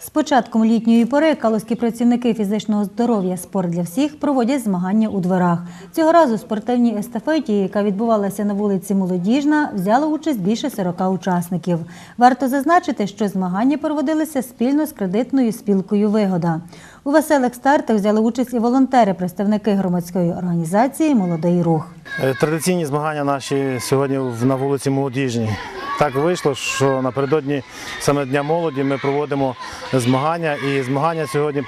З початком літньої пори калузькі працівники фізичного здоров'я спорт для всіх проводять змагання у дворах. Цього разу спортивній естафеті, яка відбувалася на вулиці Молодіжна, взяло участь більше 40 учасників. Варто зазначити, що змагання проводилися спільно з кредитною спілкою Вигода. У веселих стартах взяли участь і волонтери, представники громадської організації Молодий рух. Е, Традиційні змагання наші сьогодні на вулиці Молодіжній. Так вийшло, що напередодні саме Дня молоді ми проводимо змагання. І змагання сьогодні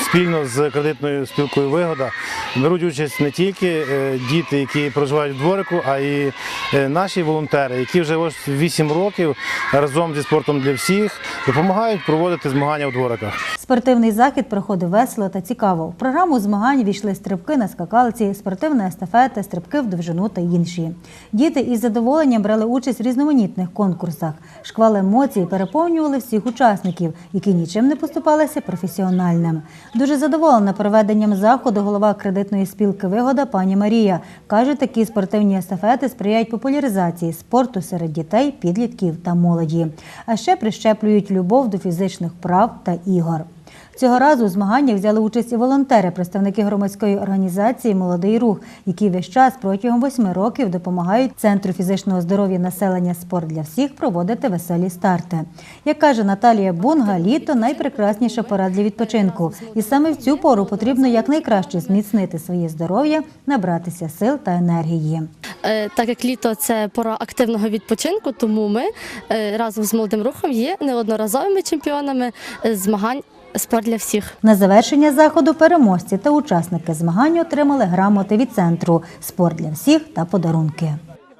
спільно з кредитною спілкою Вигода беруть участь не тільки е, діти, які проживають в дворику, а й е, наші волонтери, які вже ось 8 років разом зі спортом для всіх допомагають проводити змагання у двориках. Спортивний захід проходив весело та цікаво. В програму змагань війшли стрибки на скакалці, спортивна естафета, стрибки в довжину та інші. Діти із задоволенням брали участь в різноманітних конкурсах. Шквал емоцій переповнювали всіх учасників, які нічим не поступалися професіональним. Дуже задоволена проведенням заходу голова кредитної спілки Вигода пані Марія. Каже, такі спортивні естафети сприяють популяризації спорту серед дітей, підлітків та молоді. А ще прищеплюють любов до фізичних прав та ігор. Цього разу у змаганнях взяли участь і волонтери, представники громадської організації Молодий рух, які весь час протягом восьми років допомагають Центру фізичного здоров'я населення спорт для всіх проводити веселі старти. Як каже Наталія Бунга, літо найпрекрасніша пора для відпочинку, і саме в цю пору потрібно якнайкраще зміцнити своє здоров'я, набратися сил та енергії. Е, Так як літо це пора активного відпочинку, тому ми е, разом з молодим рухом є неодноразовими чемпіонами е, змагань спорт для всіх. На завершення заходу переможці та учасники змагань отримали грамоти від центру Спорт для всіх та подарунки.